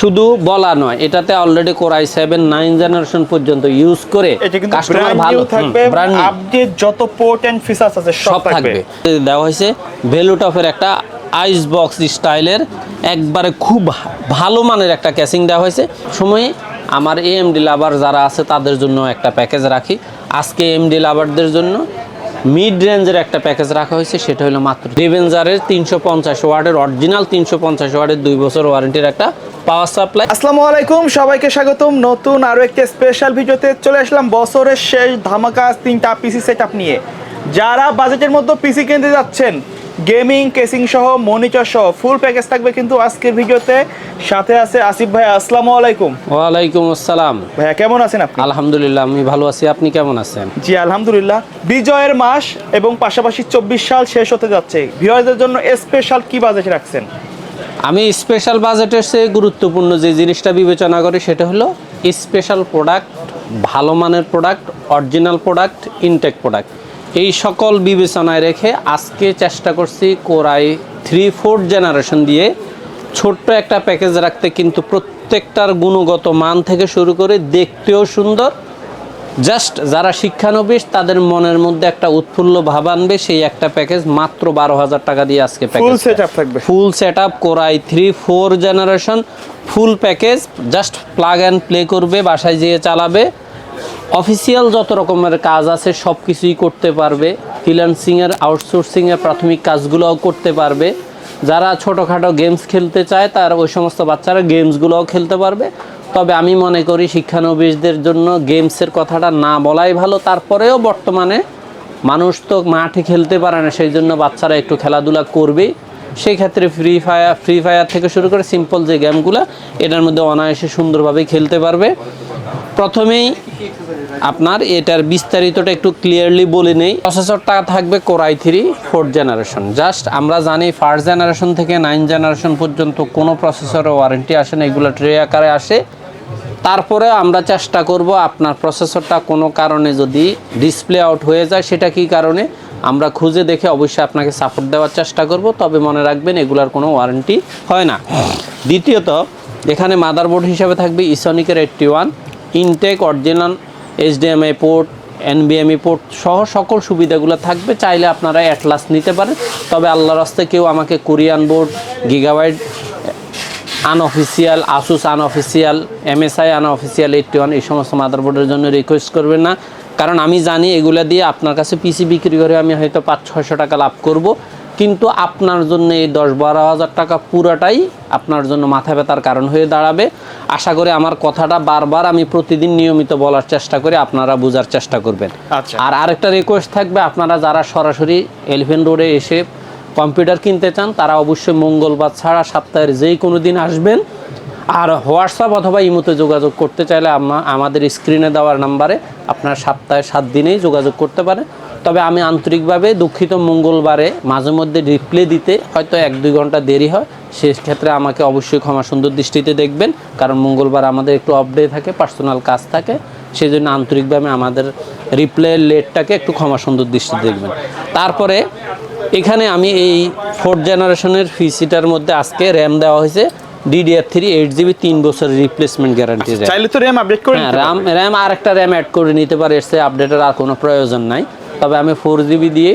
শুধু বলা নয় এটাতে already core i seven nine generation পর্যন্ত ইউজ করে কাস্টমার ভালো। থাকবে আপডেট যত পোর্ট এন্ড ফিচার্স আছে সব থাকবে। দেওয়া হয়েছে ভেলুটফের একটা আইস বক্স স্টাইলের একবারে খুব ভালো মানের একটা ক্যাসিং দেওয়া হয়েছে। সময়ে আমার এএমডি লাভার যারা আছে তাদের জন্য একটা প্যাকেজ রাখি। আজকে এমডি লাভারদের জন্য মিড রেঞ্জের একটা প্যাকেজ রাখা হয়েছে সেটা হলো মাত্র রিভেঞ্জারের তিনশো পঞ্চাশ ওয়ার্ডের অরিজিনাল তিনশো পঞ্চাশ ওয়ার্ডের দুই বছর ওয়ারেন্টির একটা পাওয়ার সাপ্লাই। আসসালামু আলাইকুম সবাইকে স্বাগতম। নতুন আরও একটা স্পেশাল ভিডিওতে চলে আসলাম বছরের শেষ ধামাকা তিনটা পিসি সেটআপ নিয়ে। যারা বাজেটের মধ্যে পিসি কিনতে যাচ্ছেন গেমিং কেসিং সহ মনিটর সহ ফুল প্যাকেজ থাকবে কিন্তু আজকের ভিডিওতে। সাথে আছে আসিফ ভাই আসসালামু আলাইকুম। ওয়ালাইকুম আসসালাম। ভাইয়া কেমন আছেন আপনি? আলহামদুলিল্লাহ আমি ভালো আছি। আপনি কেমন আছেন? জি আলহামদুলিল্লাহ। বিজয়ের মাস এবং পাশাপাশি চব্বিশ সাল শেষ হতে যাচ্ছে। ভিউয়ারদের জন্য স্পেশাল কি বাজেট রাখছেন? আমি স্পেশাল বাজেটের চেয়ে গুরুত্বপূর্ণ যে জিনিসটা বিবেচনা করি সেটা হলো স্পেশাল প্রোডাক্ট ভালো মানের product original product intact product এই সকল বিবেচনায় রেখে আজকে চেষ্টা করছি কোরাই থ্রি ফোর্থ জেনারেশন দিয়ে ছোট্ট একটা প্যাকেজ রাখতে, কিন্তু প্রত্যেকটার গুণগত মান থেকে শুরু করে দেখতেও সুন্দর জাস্ট যারা শিক্ষানবিশ তাদের মনের মধ্যে একটা উৎফুল্ল ভাব আনবে সেই একটা প্যাকেজ মাত্র বারো হাজার টাকা দিয়ে আজকে ফুল সেট আপ থাকবে। Full set up core i three four generation full package just plug and play করবে বাসায় যেয়ে চালাবে। অফিসিয়াল যত রকমের কাজ আছে সব কিছুই করতে পারবে। ফ্রিল্যান্সিংয়ের আউটসোর্সিংয়ের প্রাথমিক কাজগুলোও করতে পারবে। যারা ছোটোখাটো গেমস খেলতে চায় তার ওই সমস্ত বাচ্চারা গেমসগুলোও খেলতে পারবে। তবে আমি মনে করি শিক্ষানবিশদের জন্য গেমসের কথাটা না বলাই ভালো। তারপরেও বর্তমানে মানুষ তো মাঠে খেলতে পারে না, সেই জন্য বাচ্চারা একটু খেলাধুলা করবেই। সেই ক্ষেত্রে ফ্রি ফায়ার ফ্রি ফায়ার থেকে শুরু করে সিম্পল যে গেমগুলো, এটার মধ্যে অনায়াসে সুন্দরভাবে খেলতে পারবে। প্রথমেই আপনার এটার বিস্তারিতটা একটু ক্লিয়ারলি বলে নেই। প্রসেসরটা থাকবে core i three fourth generation just আমরা জানি ফার্স্ট জেনারেশন থেকে নাইন জেনারেশন পর্যন্ত কোনো প্রসেসরের ওয়ারেন্টি আসে না, এগুলো ট্রে আকারে আসে। তারপরে আমরা চেষ্টা করব আপনার প্রসেসরটা কোনো কারণে যদি ডিসপ্লে আউট হয়ে যায়, সেটা কি কারণে? আমরা খুঁজে দেখে অবশ্যই আপনাকে সাপোর্ট দেওয়ার চেষ্টা করব, তবে মনে রাখবেন এগুলার কোনো ওয়ারেন্টি হয় না। দ্বিতীয়ত, এখানে মাদারবোর্ড হিসাবে থাকবে ইসনিকের eighty one intact original HDMI port এনবিএমই port সহ সকল সুবিধাগুলো থাকবে। চাইলে আপনারা অ্যাটলাস নিতে পারেন, তবে আল্লাহর রাস্তে কেউ আমাকে Korean board Gigabyte unofficial Asus unofficial MSI unofficial eighty one এই সমস্ত মাদারবোর্ডের জন্য রিকোয়েস্ট করবেন না। কারণ আমি জানি এগুলো দিয়ে আপনার কাছে পিসি বিক্রি করে আমি হয়তো পাঁচ ছয়শো টাকা লাভ করব। কিন্তু আপনার জন্য এই দশ বারো হাজার টাকা পুরাটাই আপনার জন্য মাথা ব্যথার কারণ হয়ে দাঁড়াবে। আশা করি আমার কথাটা বারবার আমি প্রতিদিন নিয়মিত বলার চেষ্টা করি আপনারা বোঝার চেষ্টা করবেন। আচ্ছা। আর আরেকটা রিকোয়েস্ট থাকবে আপনারা যারা সরাসরি এলিফেন্ট রোডে এসে কম্পিউটার কিনতে চান, তারা অবশ্যই মঙ্গলবার ছাড়া সপ্তাহের যেই কোনো দিন আসবেন। আর হোয়াটসঅ্যাপ অথবা ইমোতে যোগাযোগ করতে চাইলে আমা- আমাদের স্ক্রিনে দেওয়ার নাম্বারে আপনার সপ্তাহে সাত দিনেই যোগাযোগ করতে পারেন। তবে আমি আন্তরিকভাবে দুঃখিত, মঙ্গলবারে মাঝে মধ্যে রিপ্লে দিতে হয়তো এক দুই ঘণ্টা দেরি হয়। সেক্ষেত্রে আমাকে অবশ্যই ক্ষমা সুন্দর দৃষ্টিতে দেখবেন, কারণ মঙ্গলবার আমাদের একটু অফ ডে থাকে পার্সোনাল কাজ থাকে। সেই জন্য আন্তরিকভাবে আমাদের রিপ্লে লেটটাকে একটু ক্ষমা সুন্দর দৃষ্টিতে দেখবেন। তারপরে এখানে আমি এই ফোর্থ জেনারেশনের ফিসিটার মধ্যে আজকে র্যাম দেওয়া হয়েছে ডিডিআর থ্রি এইট জিবি তিন বছরের রিপ্লেসমেন্ট গ্যারান্টি র্যাম চাইলে তো র্যাম আপডেট করে র্যাম র্যাম আর একটা র্যাম অ্যাড করে নিতে পারে এর আপডেটের আর কোনো প্রয়োজন নাই। তবে আমি ফোর জিবি দিয়ে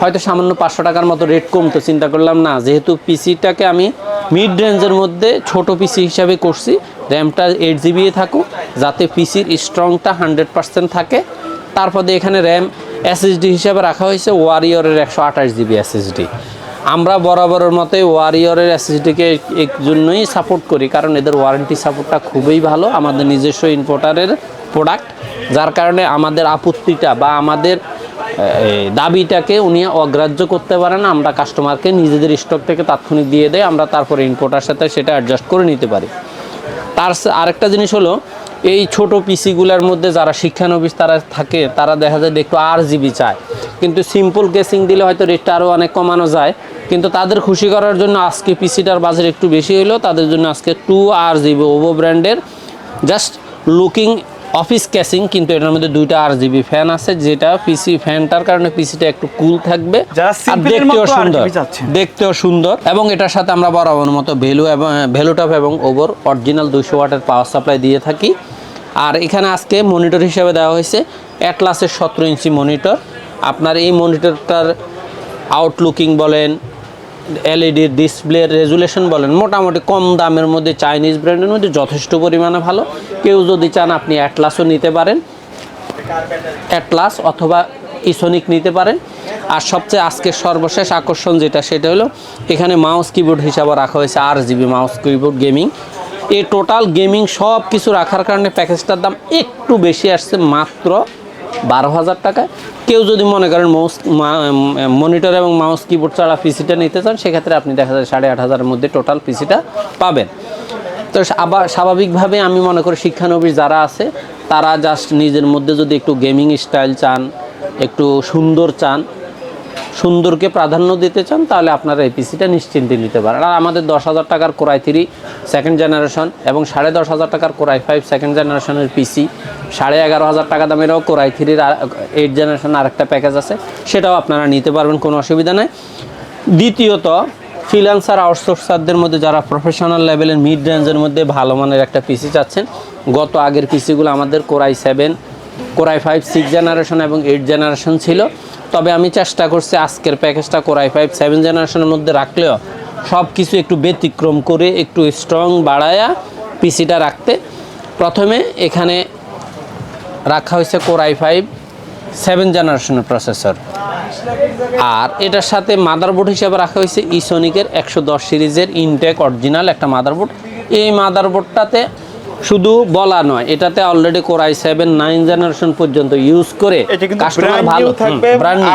হয়তো সামান্য পাঁচশো টাকার মতো রেট কমতো চিন্তা করলাম না। যেহেতু পিসিটাকে আমি মিড রেঞ্জের মধ্যে ছোট পিসি হিসাবে করছি র্যামটা এইট জিবি থাকুক যাতে পিসির স্ট্রংটা হান্ড্রেড পার্সেন্ট থাকে। তারপরে এখানে র্যাম এসএসডি হিসাবে রাখা হয়েছে ওয়ারিয়রের একশো আঠাশ জিবি এসএসডি আমরা বরাবরের মতোই ওয়ারিয়রের এসএসডিকে এই জন্যই সাপোর্ট করি, কারণ এদের ওয়ারেন্টি সাপোর্টটা খুবই ভালো, আমাদের নিজস্ব ইম্পোর্টারের প্রোডাক্ট যার কারণে আমাদের আপত্তিটা বা আমাদের দাবিটাকে উনি অগ্রাহ্য করতে পারেন আমরা কাস্টমারকে নিজেদের স্টক থেকে তাৎক্ষণিক দিয়ে দেয় আমরা তারপরে ইম্পোর্টার সাথে সেটা অ্যাডজাস্ট করে নিতে পারি। তার আরেকটা জিনিস হলো এই ছোট পিসিগুলোর মধ্যে যারা শিক্ষানবিশ তারা থাকে, তারা দেখা যায় একটু আর জিবি চায়। কিন্তু সিম্পল কেসিং দিলে হয়তো রেটটা আরও অনেক কমানো যায়। কিন্তু তাদের খুশি করার জন্য আজকে পিসিটার বাজার একটু বেশি হলো তাদের জন্য আজকে টু আর জিবি ওভো ব্র্যান্ডের জাস্ট লুকিং অফিস ক্যাসিং কিন্তু এটার মধ্যে দুইটা আর জিবি ফ্যান আছে যেটা পিসি ফ্যানটার কারণে পিসিটা একটু কুল থাকবে। আর দেখতেও সুন্দর দেখতেও সুন্দর। এবং এটার সাথে আমরা বরাবর মতো ভ্যালু এবং ভ্যালুটপ এবং ওভার অরিজিনাল দুইশো ওয়াটের পাওয়ার সাপ্লাই দিয়ে থাকি। আর এখানে আজকে মনিটর হিসেবে দেওয়া হয়েছে অ্যাটলাসের সতেরো ইঞ্চি মনিটর আপনার এই মনিটরটার আউটলুকিং বলেন এলইডির ডিসপ্লের রেজুলেশন বলেন, মোটামুটি কম দামের মধ্যে চাইনিজ ব্র্যান্ডের মধ্যে যথেষ্ট পরিমাণে ভালো। কেউ যদি চান আপনি অ্যাটলাসও নিতে পারেন। অ্যাটলাস অথবা ইসোনিক নিতে পারেন। আর সবচেয়ে আজকে সর্বশেষ আকর্ষণ যেটা, সেটা হলো এখানে মাউস কিবোর্ড হিসাবে রাখা হয়েছে RGB mouse keyboard gaming এই টোটাল গেমিং সব কিছু রাখার কারণে প্যাকেজটার দাম একটু বেশি আসছে মাত্র বারো হাজার টাকা। কেউ যদি মনে করেন মাউস মনিটর এবং মাউস কিবোর্ড ছাড়া পিসিটা নিতে চান, সেক্ষেত্রে আপনি দেখা যায় সাড়ে আট হাজারের মধ্যে টোটাল পিসিটা পাবেন। তো আবার স্বাভাবিকভাবে আমি মনে করি শিক্ষানবিশ যারা আছে, তারা জাস্ট নিজের মধ্যে যদি একটু গেমিং স্টাইল চান, একটু সুন্দর চান সুন্দরকে প্রাধান্য দিতে চান, তাহলে আপনারা এই পিসিটা নিশ্চিন্তে নিতে পারেন। আর আমাদের দশ হাজার টাকার কোরাই থ্রি সেকেন্ড জেনারেশন এবং সাড়ে দশ হাজার টাকার কোরাই ফাইভ সেকেন্ড জেনারেশনের পিসি সাড়ে এগারো হাজার টাকা দামেরও কোরাই থ্রির এইট জেনারেশন আরেকটা প্যাকেজ আছে। সেটাও আপনারা নিতে পারবেন, কোনো অসুবিধা নেই। দ্বিতীয়ত ফ্রিল্যান্সার আউটসোর্সারদের মধ্যে যারা প্রফেশনাল লেভেলের মিড রেঞ্জের মধ্যে ভালো মানের একটা পিসি চাচ্ছেন, গত আগের পিসিগুলো আমাদের core i seven core i five six generation এবং এইট জেনারেশন ছিল। তবে আমি চেষ্টা করছি আজকের প্যাকেজটা কোরাই ফাইভ সেভেন জেনারেশনের মধ্যে রাখলেও সব কিছু একটু ব্যতিক্রম করে, একটু স্ট্রং বাড়ায়া পিসিটা রাখতে। প্রথমে এখানে রাখা হয়েছে কোরাই ফাইভ সেভেন জেনারেশনের প্রসেসর আর এটার সাথে মাদারবোর্ড হিসেবে রাখা হয়েছে ইসোনিকের একশো দশ সিরিজের ইনটেক অরিজিনাল একটা মাদারবোর্ড এই মাদারবোর্ডটাতে শুধু বলা নয় এটাতে already core i seven nine generation পর্যন্ত ইউজ করে কাস্টমার ভালো। থাকবে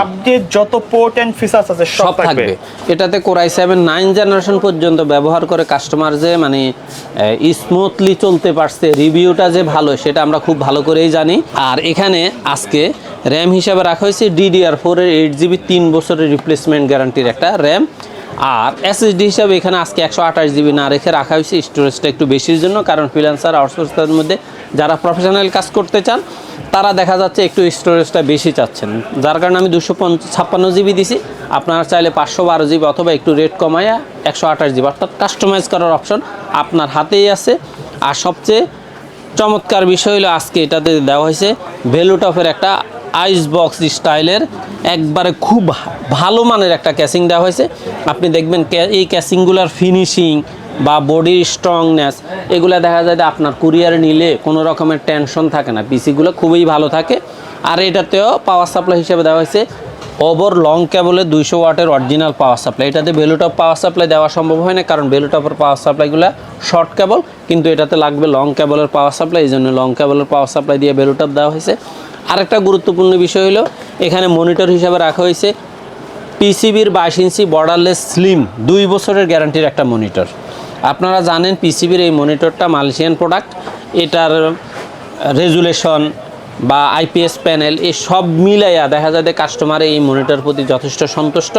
আপডেট যত পোর্ট এন্ড ফিচার্স আছে সব থাকবে। এটাতে কোরাই সেভেন নাইন জেনারেশন পর্যন্ত ব্যবহার করে কাস্টমার যে মানে স্মুথলি চলতে পারছে রিভিউটা যে ভালো সেটা আমরা খুব ভালো করেই জানি। আর এখানে আজকে র্যাম হিসাবে রাখা হয়েছে ডিডিআর ফোরের এইট জিবি তিন বছরের রিপ্লেসমেন্ট গ্যারান্টির একটা র্যাম আর এসএসডি হিসাবে এখানে আজকে একশো আঠাশ জিবি না রেখে রাখা হয়েছে স্টোরেজটা একটু বেশির জন্য, কারণ ফ্রিল্যান্সার আউটসোর্সের মধ্যে যারা প্রফেশনাল কাজ করতে চান, তারা দেখা যাচ্ছে একটু স্টোরেজটা বেশি চাচ্ছেন। যার কারণে আমি দুশো ছাপ্পান্ন জিবি দিছি। আপনারা চাইলে পাঁচশো বারো জিবি অথবা একটু রেট কমায়া একশো আঠাশ জিবি অর্থাৎ কাস্টমাইজ করার অপশন আপনার হাতেই আছে। আর সবচেয়ে চমৎকার বিষয় হলো আজকে এটাতে দেওয়া হয়েছে ভেলুটপের একটা আইস বক্স স্টাইলের একবারে খুব ভালো মানের একটা ক্যাসিং দেওয়া হয়েছে। আপনি দেখবেন এই ক্যাসিংগুলোর ফিনিশিং বা বডির স্ট্রংনেস এগুলো দেখা যায় আপনার কুরিয়ার নিলে কোনো রকমের টেনশন থাকে না। পিসিগুলো খুবই ভালো থাকে। আর এটাতেও পাওয়ার সাপ্লাই হিসেবে দেওয়া হয়েছে ওভার লং কেবলে দুইশো ওয়াটের অরিজিনাল পাওয়ার সাপ্লাই এটাতে বেলুটপ পাওয়ার সাপ্লাই দেওয়া সম্ভব হয় না, কারণ বেলুটপের পাওয়ার সাপ্লাইগুলো শর্ট কেবল কিন্তু এটাতে লাগবে লং কেবলের পাওয়ার সাপ্লাই এই জন্য লং কেবলের পাওয়ার সাপ্লাই দিয়ে বেলুটপ দেওয়া হয়েছে। আরেকটা গুরুত্বপূর্ণ বিষয় হলো, এখানে মনিটর হিসাবে রাখা হয়েছে পিসিবির বাইশ ইঞ্চি বর্ডারলেস স্লিম দুই বছরের গ্যারান্টির একটা মনিটর আপনারা জানেন পিসিবির এই মনিটরটা মালয়েশিয়ান প্রোডাক্ট এটার রেজুলেশন বা আইপিএস প্যানেল, এই সব মিলাইয়া দেখা যায় যে কাস্টমার এই মনিটর প্রতি যথেষ্ট সন্তুষ্ট।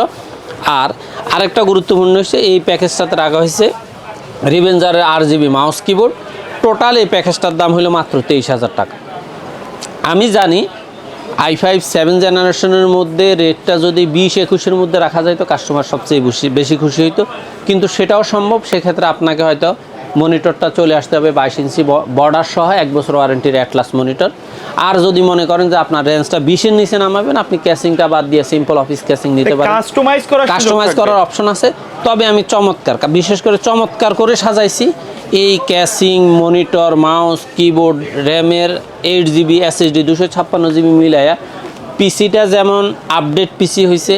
আর আরেকটা গুরুত্বপূর্ণ হচ্ছে এই প্যাকেজটাতে রাখা হয়েছে রিভেঞ্জারের RGB mouse keyboard total এই প্যাকেজটার দাম হলো মাত্র তেইশ হাজার টাকা। আমি জানি আই ফাইভ সেভেন জেনারেশনের মধ্যে রেটটা যদি বিশ একুশের মধ্যে রাখা যায় তো কাস্টমার সবচেয়ে বেশি বেশি খুশি হইতো। কিন্তু সেটাও সম্ভব, সেক্ষেত্রে আপনাকে হয়তো মনিটরটা চলে আসতে হবে বাইশ ইঞ্চি বর্ডার সহ এক বছর ওয়ারেন্টির অ্যাটলাস মনিটর। আর যদি মনে করেন যে আপনার রেঞ্জটা বিশের নিচে নামাবেন আপনি ক্যাসিংটা বাদ দিয়ে সিম্পল অফিস ক্যাসিং নিতে পারেন। কাস্টমাইজ করা কাস্টমাইজ করার অপশন আছে। তবে আমি চমৎকার বিশেষ করে চমৎকার করে সাজাইছি। এই ক্যাসিং মনিটর মাউস কিবোর্ড র্যামের এইট জিবি এসএসডি দুশো ছাপ্পান্ন জিবি মিলাইয়া পিসিটা যেমন আপডেট পিসি হয়েছে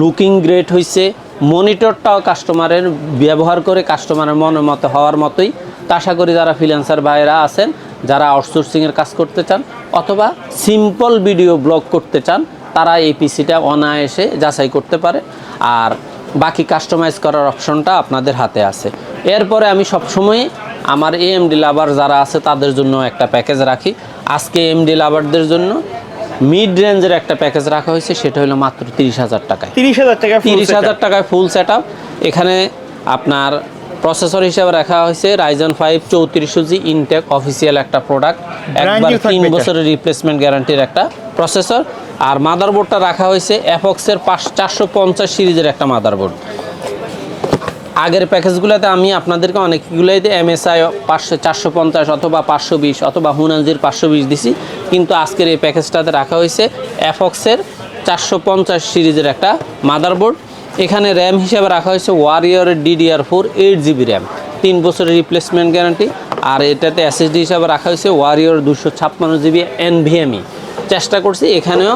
লুকিং গ্রেট হয়েছে মনিটরটাও কাস্টমারের ব্যবহার করে কাস্টমারের মনের মতো হওয়ার মতোই। আশা করি যারা ফ্রিল্যান্সার ভাইয়েরা আছেন, যারা আউটসোর্সিংয়ের কাজ করতে চান অথবা সিম্পল ভিডিও ব্লগ করতে চান, তারা এই পিসিটা অনায়াসে যাচাই করতে পারে। আর বাকি কাস্টমাইজ করার অপশনটা আপনাদের হাতে আছে। এরপরে আমি সবসময় আমার এএমডি লাভার যারা আছে, তাদের জন্য একটা প্যাকেজ রাখি। আজকে এমডি লাভারদের জন্য মিড রেঞ্জের একটা প্যাকেজ রাখা হয়েছে সেটা হলো মাত্র তিরিশ হাজার টাকায়। তিরিশ হাজার টাকা তিরিশ হাজার টাকায় ফুল সেট এখানে আপনার প্রসেসর হিসেবে রাখা হয়েছে রাইজন ফাইভ চৌত্রিশ জি ইনটেক অফিসিয়াল একটা প্রোডাক্ট একবার তিন বছরের রিপ্লেসমেন্ট গ্যারান্টির একটা প্রসেসর আর মাদারবোর্ডটা রাখা হয়েছে অ্যাপক্সের পাঁচ চারশো পঞ্চাশ সিরিজের একটা মাদারবোর্ড আগের প্যাকেজগুলোতে আমি আপনাদেরকে অনেকগুলোতে এমএসআই পাঁচশো চারশো পঞ্চাশ অথবা পাঁচশো বিশ অথবা হুনানজির পাঁচশো বিশ দিছি। কিন্তু আজকের এই প্যাকেজটাতে রাখা হয়েছে অ্যাফক্সের চারশো পঞ্চাশ সিরিজের একটা মাদারবোর্ড। এখানে র্যাম হিসাবে রাখা হয়েছে ওয়ারিয়রের DDR four eight GB RAM তিন বছরের রিপ্লেসমেন্ট গ্যারান্টি আর এটাতে এসএসডি হিসাবে রাখা হয়েছে ওয়ারিয়র দুশো ছাপ্পান্ন জিবি এনভিএমই চেষ্টা করছি এখানেও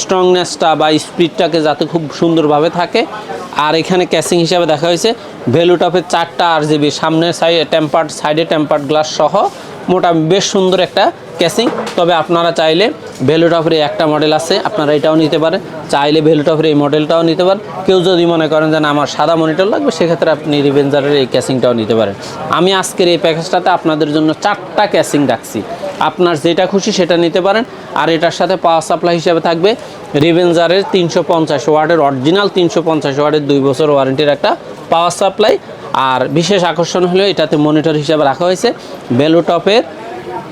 স্ট্রংনেসটা বা স্পিডটাকে যাতে খুব সুন্দরভাবে থাকে। আর এখানে ক্যাসিং হিসাবে দেখা হয়েছে ভ্যালু ভ্যালুটপের চারটা আর জিবি সামনের সাইডে টেম্পার্ড সাইডে টেম্পার্ড গ্লাস সহ। মোটা বেশ সুন্দর একটা ক্যাসিং তবে আপনারা চাইলে ভ্যালুটপের এই একটা মডেল আছে, আপনারা এটাও নিতে পারেন। চাইলে ভ্যালু ভ্যালুটপের এই মডেলটাও নিতে পারেন। কেউ যদি মনে করেন যে আমার সাদা মনিটর লাগবে, সেক্ষেত্রে আপনি রিভেঞ্জারের এই ক্যাসিংটাও নিতে পারেন। আমি আজকের এই প্যাকেজটাতে আপনাদের জন্য চারটা ক্যাসিং রাখছি। আপনার যেটা খুশি সেটা নিতে পারেন। আর এটার সাথে পাওয়ার সাপ্লাই হিসেবে থাকবে রিভেঞ্জারের তিনশো পঞ্চাশ ওয়ার্ডের অরিজিনাল তিনশো পঞ্চাশ ওয়ার্ডের দুই বছর ওয়ারেন্টির একটা পাওয়ার সাপ্লাই আর বিশেষ আকর্ষণ হলো এটাতে মনিটর হিসাবে রাখা হয়েছে। বেলুটপের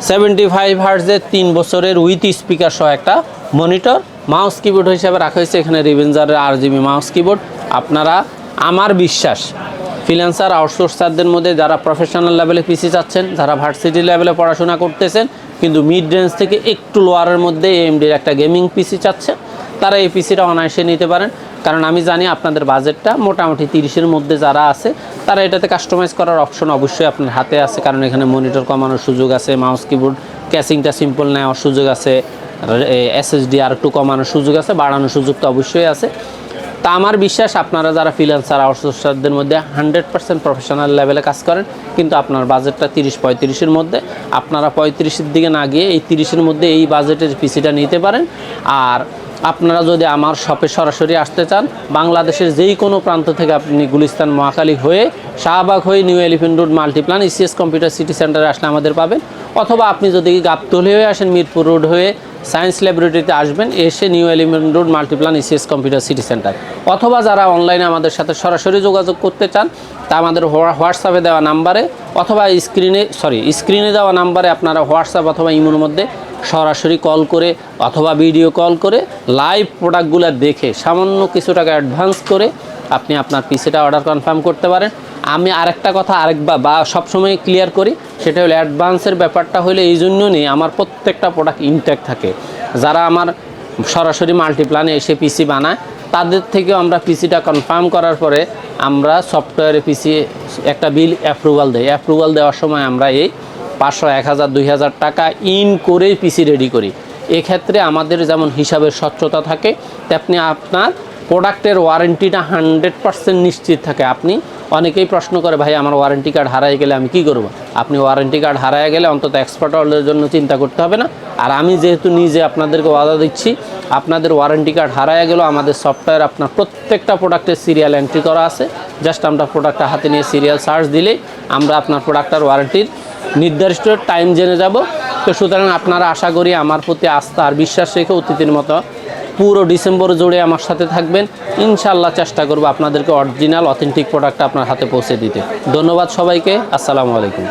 সেভেন্টি ফাইভ হার্টজের তিন বছরের উইথ স্পিকার সহ একটা মনিটর মাউস কিবোর্ড হিসাবে রাখা হয়েছে এখানে রিভেঞ্জারের আর জিবি মাউস কিবোর্ড আপনারা, আমার বিশ্বাস ফ্রিল্যান্সার আউটসোর্সারদের মধ্যে যারা প্রফেশনাল লেভেলে পিসি চাচ্ছেন, যারা ভার্সিটি লেভেলে পড়াশোনা করতেছেন, কিন্তু মিড রেঞ্জ থেকে একটু লোয়ারের মধ্যে এমডির একটা গেমিং পিসি চাচ্ছেন, তারা এই পিসিটা অনায়াসে নিতে পারেন। কারণ আমি জানি আপনাদের বাজেটটা মোটামুটি তিরিশের মধ্যে যারা আছে, তারা এটাতে কাস্টমাইজ করার অপশন অবশ্যই আপনার হাতে আছে, কারণ এখানে মনিটর কমানোর সুযোগ আছে মাউস কিবোর্ড ক্যাসিংটা সিম্পল নেওয়ার সুযোগ আছে এসএসডি আর একটু কমানোর সুযোগ আছে, বাড়ানোর সুযোগ তো অবশ্যই আছে। তা আমার বিশ্বাস আপনারা যারা ফ্রিল্যান্সার আউটসোর্সারদের মধ্যে হান্ড্রেড পার্সেন্ট প্রফেশনাল লেভেলে কাজ করেন, কিন্তু আপনার বাজেটটা তিরিশ, পঁয়ত্রিশের মধ্যে, আপনারা পঁয়ত্রিশের দিকে না গিয়ে এই তিরিশের মধ্যে এই বাজেটের পিসিটা নিতে পারেন। আর আপনারা যদি আমার শপে সরাসরি আসতে চান, বাংলাদেশের যেই কোনো প্রান্ত থেকে আপনি গুলিস্তান মহাকালী হয়ে শাহবাগ হয়ে New Elephant Road Multiplan ECS Computer City সেন্টারে আসলে আমাদের পাবেন। অথবা আপনি যদি গাবতলি হয়ে আসেন মিরপুর রোড হয়ে সায়েন্স ল্যাবরেটরিতে আসবেন, এসে New Element Road Multiplan ECS Computer City Centre অথবা যারা অনলাইনে আমাদের সাথে সরাসরি যোগাযোগ করতে চান, তা আমাদের হোয়া- হোয়াটসঅ্যাপে দেওয়া নাম্বারে, অথবা স্ক্রিনে সরি, স্ক্রিনে দেওয়া নাম্বারে আপনারা হোয়াটসঅ্যাপ অথবা ইমোর মধ্যে সরাসরি কল করে অথবা ভিডিও কল করে লাইভ প্রোডাক্টগুলো দেখে সামান্য কিছু টাকা অ্যাডভান্স করে আপনি আপনার পিসিটা অর্ডার কনফার্ম করতে পারেন। আমি আরেকটা কথা আরেকবার বা সবসময় ক্লিয়ার করি, সেটা হলো অ্যাডভান্সের ব্যাপারটা হলে এই জন্য নেই আমার প্রত্যেকটা প্রোডাক্ট ইনটেক থাকে। যারা আমার সরাসরি মাল্টিপ্লানে এসে পিসি বানায়, তাদের থেকেও আমরা পিসিটা কনফার্ম করার পরে আমরা সফটওয়্যারে পিসি একটা বিল অ্যাপ্রুভাল দেই অ্যাপ্রুভাল দেওয়ার সময় আমরা এই পাঁচশো, এক হাজার, দুই হাজার টাকা ইন করে পিসি রেডি করি। এক্ষেত্রে আমাদের যেমন হিসাবের স্বচ্ছতা থাকে, তেমনি আপনার প্রোডাক্টের ওয়ারেন্টিটা হান্ড্রেড পার্সেন্ট নিশ্চিত থাকে। আপনি অনেকেই প্রশ্ন করে, ভাই, আমার ওয়ারেন্টি কার্ড হারাই গেলে আমি কি করব? আপনি ওয়ারেন্টি কার্ড হারায় গেলে অন্তত এক্সপার্ট অর্ডারের জন্য চিন্তা করতে হবে না। আর আমি যেহেতু নিজে আপনাদেরকে ওয়াদা দিচ্ছি, আপনাদের ওয়ারেন্টি কার্ড হারায় গেলেও আমাদের সফটওয়্যার আপনার প্রত্যেকটা প্রোডাক্টের সিরিয়াল এন্ট্রি করা আছে। জাস্ট আমরা প্রোডাক্টটা হাতে নিয়ে সিরিয়াল সার্চ দিলেই আমরা আপনার প্রোডাক্টটার ওয়ারেন্টির নির্দিষ্ট টাইম জেনে যাব। তো সুতরাং আপনারা আশা করি আমার প্রতি আস্থা আর বিশ্বাস রেখে অতীতের মতো পুরো ডিসেম্বর জুড়ে আমার সাথে থাকবেন। ইনশাল্লাহ চেষ্টা করব আপনাদেরকে অরিজিনাল অথেন্টিক প্রোডাক্ট আপনার হাতে পৌঁছে দিতে। ধন্যবাদ সবাইকে। আসসালামু আলাইকুম।